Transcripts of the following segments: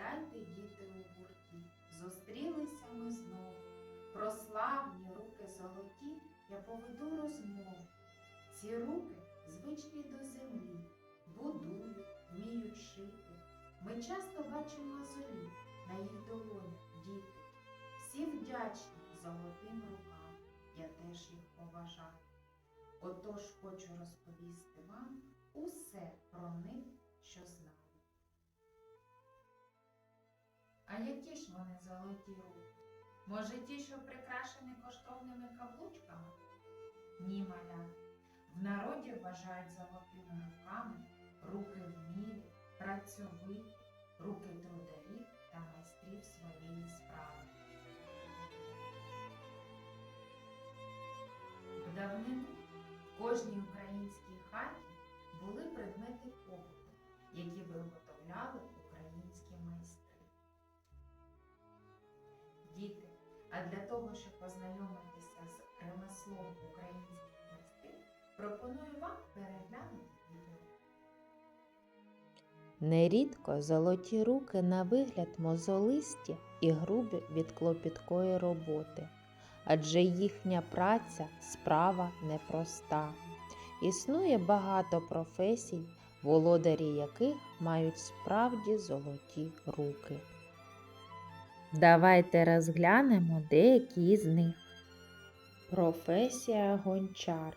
Сідайте, діти, у гурті, зустрілися ми знов. Про славні руки золоті я поведу розмову. Ці руки звичні до землі, будують, вміють шити. Ми часто бачимо мозолі на їх долонях, діти. Всі вдячні золотим рукам, я теж їх поважаю. Отож хочу розповісти вам усе про них, що знаю. А які ж вони золоті руки? Може, ті, що прикрашені коштовними каблучками? Ні, маля. В народі вважають золотими руками руки вмілі, працьовиті, руки трударів та майстрів своєї справи. В давнину в кожній українській хаті були предмети побуту, які виготовляли щоб познайомитися з ремеслом українських майстрів, пропоную вам переглянути відео. Нерідко золоті руки на вигляд мозолисті і грубі від клопіткої роботи, адже їхня праця справа непроста. Існує багато професій, володарі яких мають справді золоті руки. Давайте розглянемо деякі з них. Професія гончар.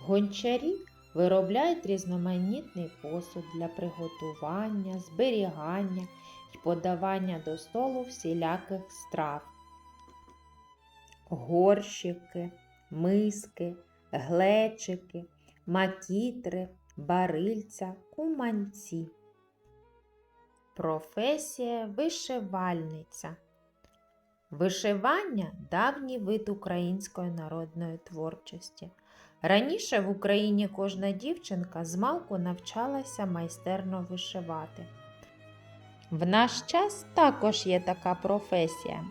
Гончарі виробляють різноманітний посуд для приготування, зберігання і подавання до столу всіляких страв. Горщики, миски, глечики, макітри, барильця, куманці. Професія вишивальниця. Вишивання давній вид української народної творчості. Раніше в Україні кожна дівчинка змалку навчалася майстерно вишивати. В наш час також є така професія.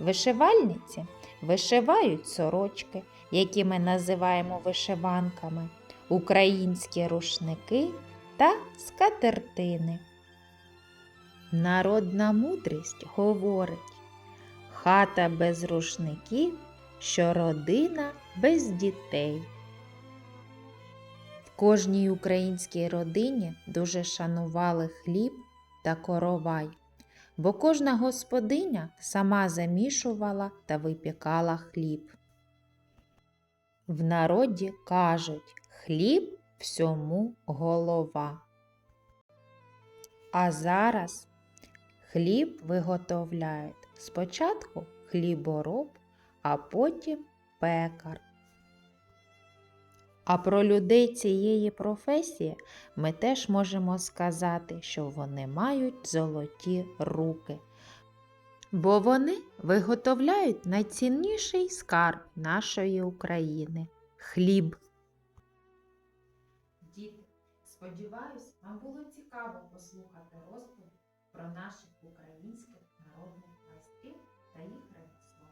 Вишивальниці вишивають сорочки, які ми називаємо вишиванками, українські рушники та скатертини. Народна мудрість говорить: хата без рушників, що родина без дітей. В кожній українській родині дуже шанували хліб та коровай, бо кожна господиня сама замішувала та випікала хліб. В народі кажуть хліб всьому голова. А зараз хліб виготовляють спочатку хлібороб, а потім пекар. А про людей цієї професії ми теж можемо сказати, що вони мають золоті руки, бо вони виготовляють найцінніший скарб нашої України хліб. Діти, сподіваюсь, вам було цікаво послухати розповідь про наших українських народних майстрів та їх ремесло.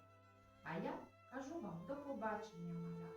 А я кажу вам до побачення, маля.